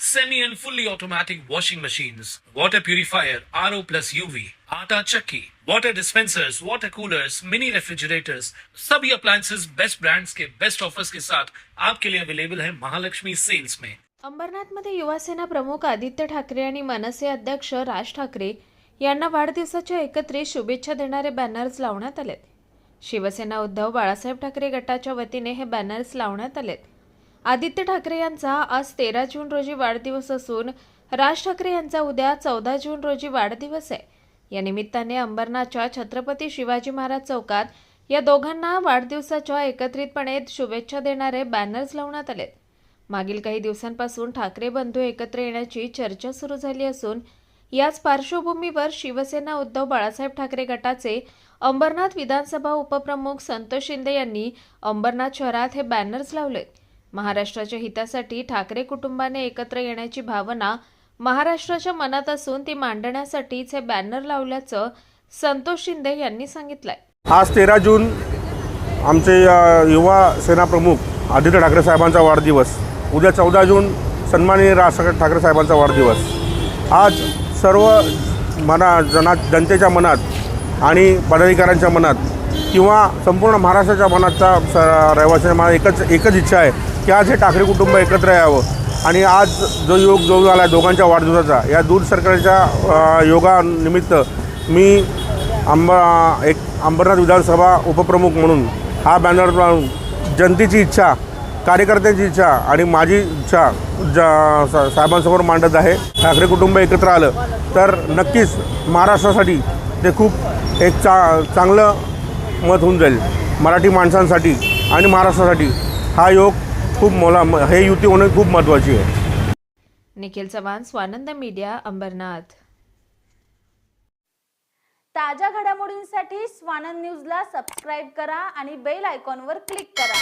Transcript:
semi and fully automatic washing machines, water purifier, RO plus UV, आटा चक्की, water dispensers, water coolers, mini refrigerators, सभी appliances best brands के best offers के साथ आपके लिए अवेलेबल है महालक्ष्मी सेल्स में अंबरनाथमध्ये युवासेना प्रमुख आदित्य ठाकरे आणि मनसे अध्यक्ष राज ठाकरे यांना वाढदिवसाच्या एकत्रित शुभेच्छा देणारे बॅनर्स लावण्यात आलेत. शिवसेना उद्धव बाळासाहेब ठाकरे गटाच्या वतीने हे बॅनर्स लावण्यात आलेत. आदित्य ठाकरे यांचा आज तेरा जून रोजी वाढदिवस असून राज ठाकरे यांचा उद्या चौदा जून रोजी वाढदिवस आहे. या निमित्ताने अंबरनाथच्या छत्रपती शिवाजी महाराज चौकात या दोघांना वाढदिवसाच्या एकत्रितपणे शुभेच्छा देणारे बॅनर्स लावण्यात आलेत. मागील काही दिवसांपासून ठाकरे बंधू एकत्र येण्याची चर्चा सुरू झाली असून याच पार्श्वभूमीवर शिवसेना उद्धव बाळासाहेब ठाकरे गटाचे अंबरनाथ विधानसभा उपप्रमुख संतोष शिंदे यांनी अंबरनाथ शहरात हे बॅनर्स लावलेत. महाराष्ट्राच्या हितासाठी ठाकरे कुटुंबाने एकत्र येण्याची भावना महाराष्ट्राच्या मनात असून ती मांडण्यासाठीच हे बॅनर लावल्याचं संतोष शिंदे यांनी सांगितलंय. आज तेरा जून आमचे युवा सेना प्रमुख आदित्य ठाकरे साहेबांचा वाढदिवस. उद्या चौदा जून सन्माननीय राज ठाकरे साहेबांचा वाढदिवस. आज सर्व मना जना जनतेच्या मनात आणि पदाधिकाऱ्यांच्या मनात किंवा संपूर्ण महाराष्ट्राच्या मनातचा स रहिवाशांच्या मनात एकच एकच इच्छा आहे. की आज हे ठाकरे कुटुंब एकत्र यावं? आणि आज जो योग जो झाला आहे दोघांच्या वाढदिवसाचा या दूर सरकारच्या योगानिमित्त मी आंबा एक अंबरनाथ विधानसभा उपप्रमुख म्हणून हा बॅनर लावून जनतेची इच्छा कार्यकर्त्यांची इच्छा आणि माझी इच्छा ज सा- साहेबांसमोर मांडत आहे ठाकरे कुटुंब एकत्र आलं तर नक्कीच महाराष्ट्रासाठी ते खूप एक चा चांगलं मत होऊन जाईल मराठी माणसांसाठी आणि महाराष्ट्रासाठी. हा योग खूप मोला हे युती होणं खूप महत्त्वाची आहे. निखिल चव्हाण स्वानंद मीडिया अंबरनाथ. ताज्या घडामोडींसाठी स्वानंद न्यूजला सबस्क्राईब करा आणि बेल आयकॉनवर क्लिक करा.